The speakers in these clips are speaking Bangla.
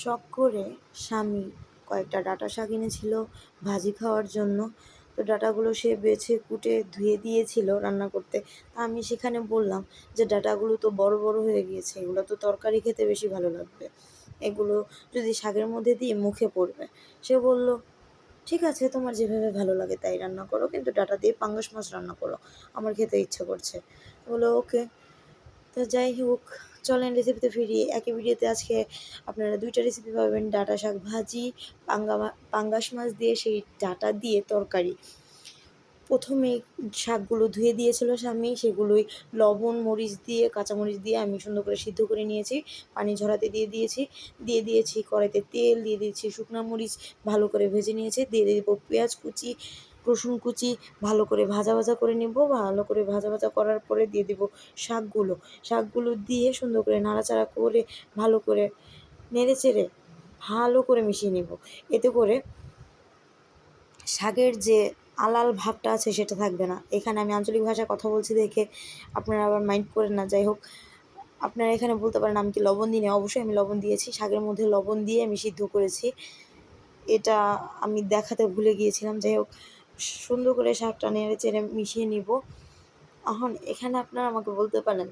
শখ করে স্বামী কয়েকটা ডাঁটা শাক এনেছিল ভাজি খাওয়ার জন্য। তো ডাটাগুলো সে বেছে কুটে ধুয়ে দিয়েছিল রান্না করতে। তা আমি সেখানে বললাম যে, ডাটাগুলো তো বড় বড় হয়ে গিয়েছে, এগুলো তো তরকারি খেতে বেশি ভালো লাগবে। এগুলো যদি শাকের মধ্যে দিয়ে মুখে পড়বে। সে বলল, ঠিক আছে, তোমার যেভাবে ভালো লাগে তাই রান্না করো, কিন্তু ডাটা দিয়ে পাঙ্গাস মাছ রান্না করো, আমার খেতে ইচ্ছে করছে। বলল, ওকে। তো যাই হোক চলেন রেসিপিতে ফিরি। একই ভিডিওতে আজকে আপনারা দুইটা রেসিপি পাবেন, ডাটা শাক ভাজি, পাঙ্গা পাঙ্গাস মাছ দিয়ে সেই ডাটা দিয়ে তরকারি। প্রথমে শাকগুলো ধুয়ে দিয়েছিল স্বামী, সেগুলোই লবণ, মরিচ দিয়ে, কাঁচামরিচ দিয়ে আমি সুন্দর করে সিদ্ধ করে নিয়েছি। পানি ঝরাতে দিয়ে দিয়েছি। দিয়ে দিয়েছি কড়াইতে তেল, দিয়ে দিয়েছি শুকনো মরিচ, ভালো করে ভেজে নিয়েছি। দিয়ে দেবো পেঁয়াজ কুচি রসুন কুচি ভালো করে ভাজা ভাজা করে নেব। ভালো করে ভাজা ভাজা করার পরে দিয়ে দেবো শাকগুলো। শাকগুলো দিয়ে সুন্দর করে নাড়াচাড়া করে ভালো করে নেড়ে চেড়ে ভালো করে মিশিয়ে নেব। এতে করে শাকের যে আলাল ভাবটা আছে সেটা থাকবে না। এখানে আমি আঞ্চলিক ভাষায় কথা বলছি দেখে আপনারা আবার মাইন্ড করেন না। যাই হোক, আপনারা এখানে বলতে পারেন আমি কি লবণ দিই না অবশ্যই আমি লবণ দিয়েছি। শাকের মধ্যে লবণ দিয়ে আমি সিদ্ধ করেছি। এটা আমি দেখাতে ভুলে গিয়েছিলাম। যাই হোক সুন্দর করে শাকটা নেড়ে চেড়ে মিশিয়ে নিব। এখন এখানে আপনারা আমাকে বলতে পারেন,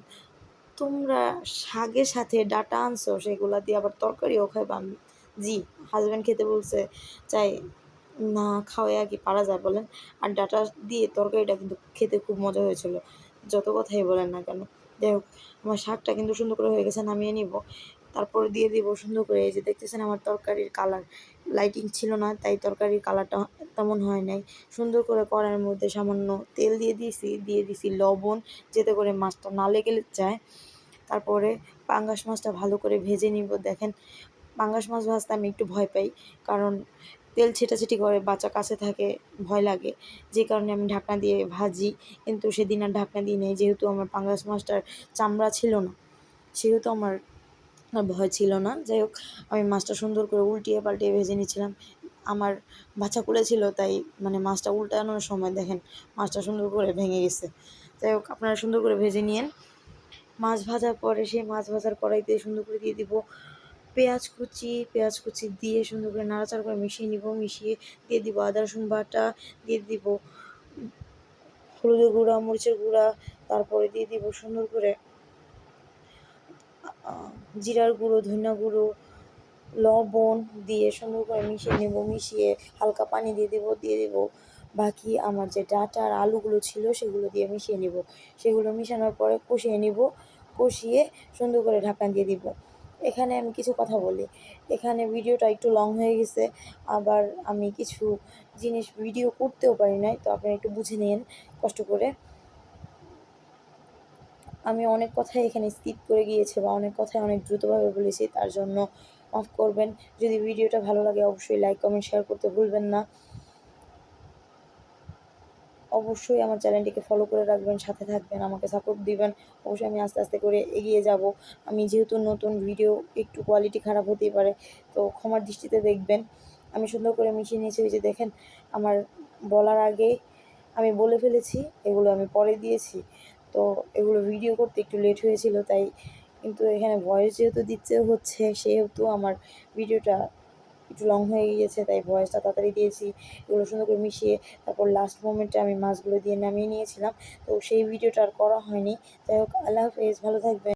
তোমরা শাকের সাথে ডাটা আনছো, সেগুলা দিয়ে আবার তরকারিও খাইবা? আমি জি হাজব্যান্ড খেতে বলছে, চাই না খাওয়াই আর কি পারা যায় বলেন। আর ডাটা দিয়ে তরকারিটা কিন্তু খেতে খুব মজা হয়েছিল, যত কথাই বলেন না কেন। যাই হোক, আমার শাকটা কিন্তু সুন্দর করে হয়ে গেছে, নামিয়ে নিব। তারপরে দিয়ে দিব সুন্দর করে এই যে দেখতেছেন আমার তরকারির কালার লাইটিং ছিল না, তাই তরকারির কালারটা তেমন হয় নাই। সুন্দর করে কড়াইয়ের মধ্যে সামান্য তেল দিয়ে দিয়েছি, দিয়ে দিছি লবণ, যেতে করে মাছটা না লেগে যায়। তারপরে পাঙ্গাস মাছটা ভালো করে ভেজে নিব। দেখেন, পাঙ্গাস মাছ ভাজতে আমি একটু ভয় পাই, কারণ তেল ছেটাছেটি করে, বাচ্চা কাছে থাকে, ভয় লাগে। যে কারণে আমি ঢাকনা দিয়ে ভাজি, কিন্তু সেদিন আর ঢাকনা দিই নেই, যেহেতু আমার পাঙ্গাস মাছটার চামড়া ছিল না। সেহেতু আমার আর ভয় ছিল না। যাই হোক, আমি মাছটা সুন্দর করে উল্টিয়ে পাল্টিয়ে ভেজে নিচ্ছিলাম আমার বাচ্চা কুলে ছিল, তাই মানে মাছটা উল্টানোর সময় দেখেন মাছটা সুন্দর করে ভেঙে গেছে। যাই হোক, আপনারা সুন্দর করে ভেজে নিয়েন। মাছ ভাজার পরে সেই মাছ ভাজার কড়াইতে সুন্দর করে দিয়ে দিব পেঁয়াজ কুচি। পেঁয়াজ কুচি দিয়ে সুন্দর করে নাড়াচাড়া করে মিশিয়ে নিব। মিশিয়ে দিয়ে দিব আদা, রসুন বাটা, দিয়ে দিব হলুদের গুঁড়া, মরিচের গুঁড়া, তারপরে দিয়ে দিব সুন্দর করে জিরার গুঁড়ো, ধনিয়া গুঁড়ো, লবণ দিয়ে সুন্দর করে মিশিয়ে নেব, মিশিয়ে হালকা পানি দিয়ে দেবো দিয়ে দেবো। বাকি আমার যে ডাটা আর আলুগুলো ছিল সেগুলো দিয়ে মিশিয়ে নেব। সেগুলো মিশানোর পরে কষিয়ে নেব, কষিয়ে সুন্দর করে ঢাকনা দিয়ে দিব। এখানে আমি কিছু কথা বলি। এখানে ভিডিওটা একটু লং হয়ে গেছে, আবার আমি কিছু জিনিস ভিডিও করতেও পারি নাই, তো আপনারা একটু বুঝে নিন কষ্ট করে। আমি অনেক কথাই এখানে স্কিপ করে গিয়েছি বা অনেক কথাই অনেক দ্রুতভাবে বলেছি, তার জন্য মাফ করবেন। যদি ভিডিওটা ভালো লাগে অবশ্যই লাইক কমেন্ট শেয়ার করতে ভুলবেন না। অবশ্যই আমার চ্যানেলটিকে ফলো করে রাখবেন, সাথে থাকবেন, আমাকে সাপোর্ট দিবেন। অবশ্যই আমি আস্তে আস্তে করে এগিয়ে যাব। আমি যেহেতু নতুন ভিডিও একটু কোয়ালিটি খারাপ হতেই পারে, তো ক্ষমার দৃষ্টিতে দেখবেন। আমি সুন্দর করে মিশিয়ে নিয়েছি যে দেখেন, আমার বলার আগে আমি বলে ফেলেছি, এগুলো আমি পরে দিয়েছি। তো এগুলো ভিডিও করতে একটু লেট হয়েছিল, তাই কিন্তু এখানে ভয়েস যেহেতু দিচ্ছে হচ্ছে, সেহেতু আমার ভিডিওটা একটু লং হয়ে গিয়েছে, তাই ভয়েসটা তাড়াতাড়ি দিয়েছি। এগুলো সুন্দর করে মিশিয়ে তারপর লাস্ট মোমেন্টে আমি মাছগুলো দিয়ে নামিয়ে নিয়েছিলাম। তো সেই ভিডিওটা আর করা হয়নি। যাই হোক, আল্লাহ হাফেজ, ভালো থাকবেন।